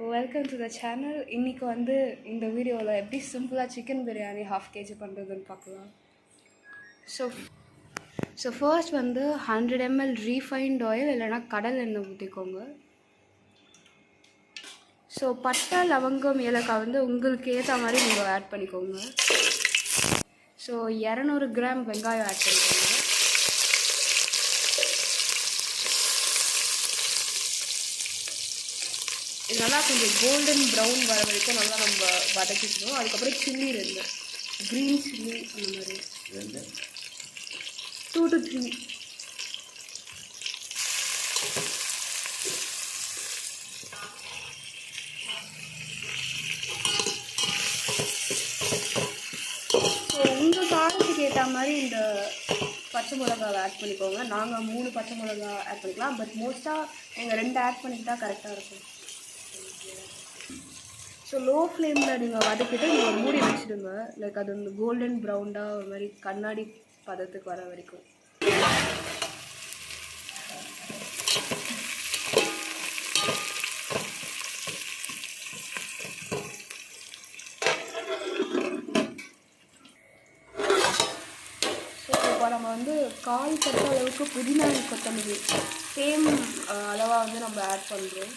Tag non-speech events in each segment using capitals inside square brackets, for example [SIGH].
Welcome to the channel இன்றைக்கி வந்து இந்த வீடியோவில் எப்படி சிம்பிளாக சிக்கன் பிரியாணி ஹாஃப் கேஜி பண்ணுறதுன்னு பார்க்கலாம். ஸோ ஸோ ஃபர்ஸ்ட் வந்து ஹண்ட்ரட் எம்எல் ரீஃபைண்ட் ஆயில் இல்லைனா கடல் எண்ணெய் ஊற்றிக்கோங்க ஸோ பட்டை லவங்கம் ஏலக்காய் வந்து உங்களுக்கு ஏற்ற மாதிரி நீங்கள் ஆட் பண்ணிக்கோங்க. ஸோ இரநூறு கிராம் வெங்காயம் ஆட் பண்ணிக்கோங்க. இது நல்லா கொஞ்சம் கோல்டன் ப்ரௌன் வர வரைக்கும் நல்லா நம்ம வதக்கிக்கணும். அதுக்கப்புறம் சில்லி ரெண்டு. க்ரீன் சில்லி அந்த மாதிரி. ரெண்டு? டூ டு த்ரீ ஸோ உங்கள் காரத்துக்கு ஏற்ற மாதிரி இந்த பச்சை மிளகாவை ஆட் பண்ணிக்கோங்க. நாங்கள் மூணு பச்சை மிளகா ஆட் பண்ணிக்கலாம். பட் மோஸ்ட்டாக நீங்கள் ரெண்டு ஆட் பண்ணிக்கிட்டா கரெக்டாக இருக்கும். ஸோ லோ ஃப்ளேமில் நீங்கள் வதக்கிட்டு நீங்கள் மூடி வச்சுடுங்க. லைக் அது வந்து கோல்டன் ப்ரௌண்டாக ஒரு மாதிரி கண்ணாடி பதத்துக்கு வர வரைக்கும். ஸோ இப்போ நம்ம வந்து கால் கட்ட அளவுக்கு புதினா கொத்தமல்லி சேம் அளவாக வந்து நம்ம ஆட் பண்ணுறோம்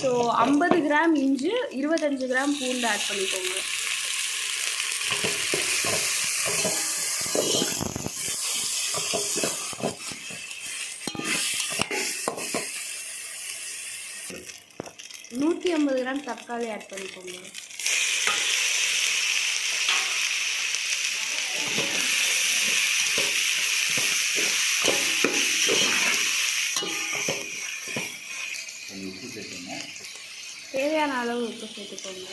ஸோ இருபது கிராம் இஞ்சி இருபத்தஞ்சு கிராம் பூண்டு ஆட் பண்ணிக்கோங்க. நூற்றி ஐம்பது கிராம் தக்காளி ஆட் பண்ணிக்கோங்க. தேவையான அளவு உப்பு சேர்த்துக்கோங்க.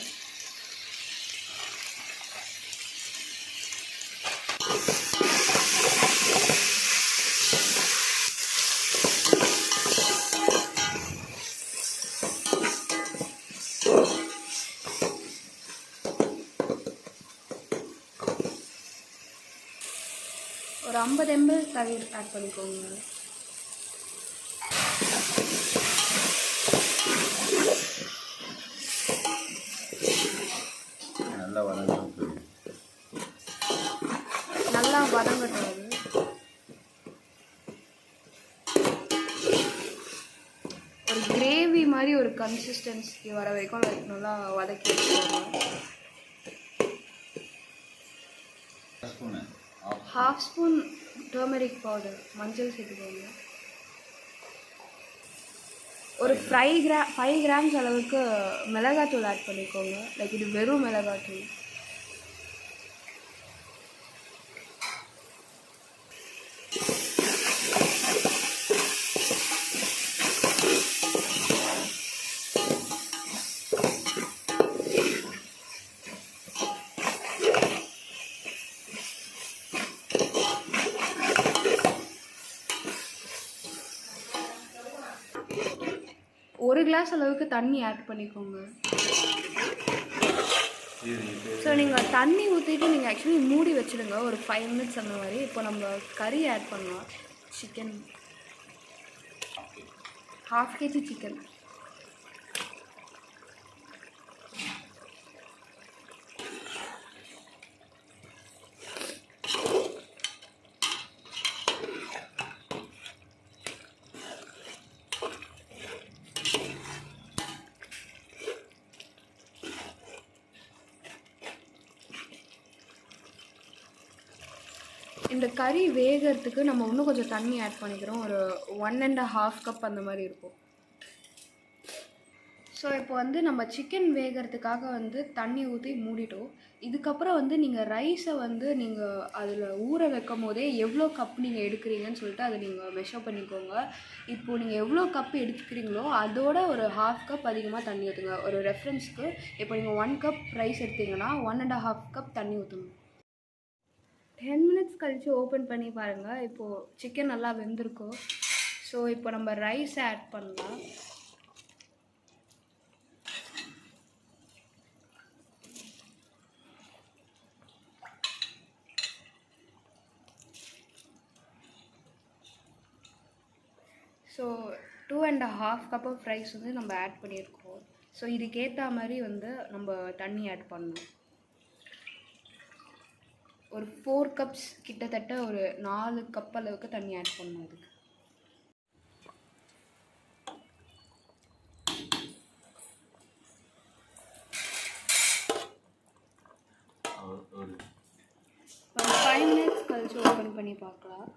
ஒரு ஐம்பது எம்எல் தயிர் ஆட் பண்ணிக்கோங்க நல்லா வதங்க நல்லா வதங்கட்டும் ஒரு கிரேவி மாதிரி ஒரு கன்சிஸ்டன்சி வர வரைக்கும் like நல்லா வதக்கி வச்சுக்கோங்க. ஹாஃப் ஸ்பூன் டர்மெரிக் பவுடர் மஞ்சள் சேர்த்துக்கோங்க. ஒரு ஃபைவ் கிரா ஃபைவ் கிராம்ஸ் அளவுக்கு மிளகாத்தூள் ஆட் பண்ணிக்கோங்க. லைக் இது வெறும் மிளகாத்தூள். ஒரு கிளாஸ் அளவுக்கு தண்ணி ஆட் பண்ணிக்கோங்க. ஸோ நீங்கள் தண்ணி ஊற்றிட்டு நீங்கள் ஆக்சுவலி மூடி வச்சுடுங்க. ஒரு ஃபைவ் மினிட்ஸ் அந்த மாதிரி. இப்போ நம்ம கறி ஆட் பண்ணலாம். சிக்கன் ஹாஃப் கேஜி சிக்கன் இந்த கறி வேகிறதுக்கு நம்ம இன்னும் கொஞ்சம் தண்ணி ஆட் பண்ணிக்கிறோம். ஒரு ஒன் அண்ட் ஹாஃப் கப் அந்த மாதிரி இருக்கும். ஸோ இப்போ வந்து நம்ம சிக்கன் வேகிறதுக்காக வந்து தண்ணி ஊற்றி மூடிட்டோம். இதுக்கப்புறம் வந்து நீங்கள் ரைஸை வந்து நீங்கள் அதில் ஊற வைக்கும் போதே எவ்வளோ கப் நீங்கள் எடுக்கிறீங்கன்னு சொல்லிட்டு அதை நீங்கள் மெஷர் பண்ணிக்கோங்க. இப்போது நீங்கள் எவ்வளோ கப் எடுத்துக்கிறீங்களோ அதோட ஒரு ஹாஃப் கப் அதிகமாக தண்ணி ஊற்றுங்க ஒரு ரெஃபரன்ஸ்க்கு இப்போ நீங்கள் ஒன் கப் ரைஸ் எடுத்தீங்கன்னா ஒன் அண்ட் ஹாஃப் கப் தண்ணி ஊற்றணும் டென் மினிட்ஸ் கழித்து ஓப்பன் பண்ணி பாருங்கள் இப்போது சிக்கன் நல்லா வெந்திருக்கும். ஸோ இப்போ நம்ம ரைஸ் ஆட் பண்ணலாம். So two and half cup of rice வந்து நம்ம ஆட் பண்ணியிருக்கோம். ஸோ இதுக்கேற்ற மாதிரி வந்து நம்ம தண்ணி ஆட் பண்ணணும். ஒரு ஃபோர் கப்ஸ் கிட்டத்தட்ட ஒரு நாலு கப் அளவுக்கு தண்ணி ஆட் பண்ணணும் அதுக்கு. ஒரு ஃபைவ் மினிட்ஸ் கழிச்சு ஓப்பன் பண்ணி பார்க்கலாம்.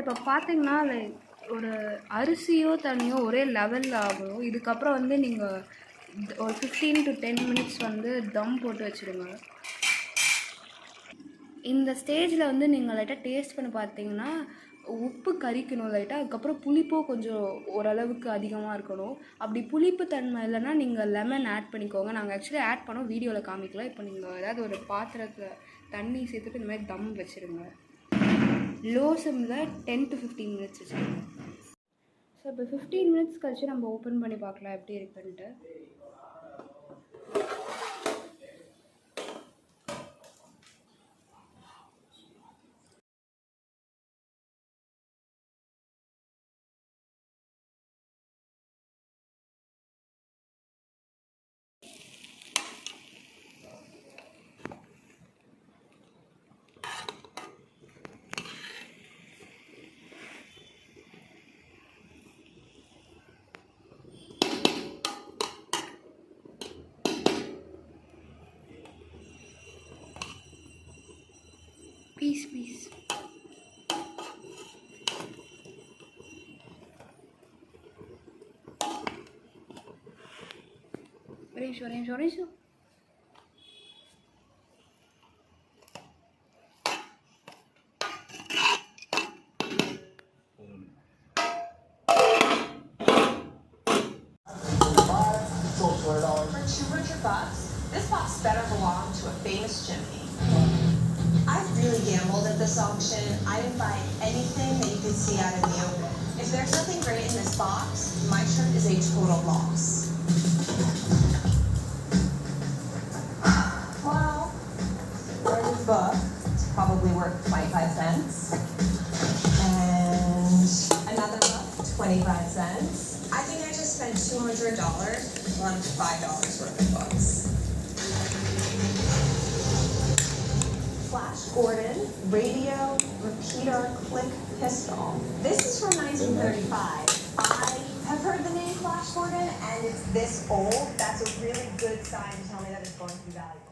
இப்போ பார்த்தீங்கன்னா லைக் ஒரு அரிசியோ தண்ணியோ ஒரே லெவலில் ஆகும் இதுக்கப்புறம் வந்து நீங்கள் ஒரு ஃபிஃப்டீன் டு டென் மினிட்ஸ் வந்து தம் போட்டு வச்சுருங்க. இந்த ஸ்டேஜில் வந்து நீங்கள் லைட்டாக டேஸ்ட் பண்ணி பார்த்தீங்கன்னா உப்பு கறிக்கணும் லைட்டாக அதுக்கப்புறம் புளிப்பும் கொஞ்சம் ஓரளவுக்கு அதிகமாக இருக்கணும். அப்படி புளிப்பு தன்மை இல்லைன்னா நீங்கள் லெமன் ஆட் பண்ணிக்கோங்க. நாங்கள் ஆக்சுவலி ஆட் பண்ணோம் வீடியோவில் காமிக்கலாம் இப்போ நீங்கள் ஏதாவது ஒரு பாத்திரத்தில் தண்ணி சேர்த்துட்டு இந்த மாதிரி தம் வச்சுருங்க. லோ சிம்மில் டென் டு ஃபிஃப்டீன் மினிட்ஸ் வச்சுருக்கோம். ஸோ இப்போ ஃபிஃப்டீன் மினிட்ஸ் கழிச்சு நம்ம ஓப்பன் பண்ணி பார்க்கலாம் எப்படி இருக்குன்ட்டு. பீஸ் பீஸ் ஒரே நிமிஷம் ஒரே நிமிஷம் ஒரே நிமிஷம் For 200 bucks, this box better belong to a famous chimney. I really gambled at this auction. I didn't buy anything that you could see out of you. If there's nothing great in this box, my trip is a total loss. [SIGHS] Well, there's this book. It's probably worth 25 cents. And another book, 25 cents. I think I just spent $200 on $5 worth of books. Gordon, radio, repeater, click, pistol. This is from 1935. I have heard the name Flash Gordon, and it's this old. That's a really good sign to tell me that it's going to be valuable.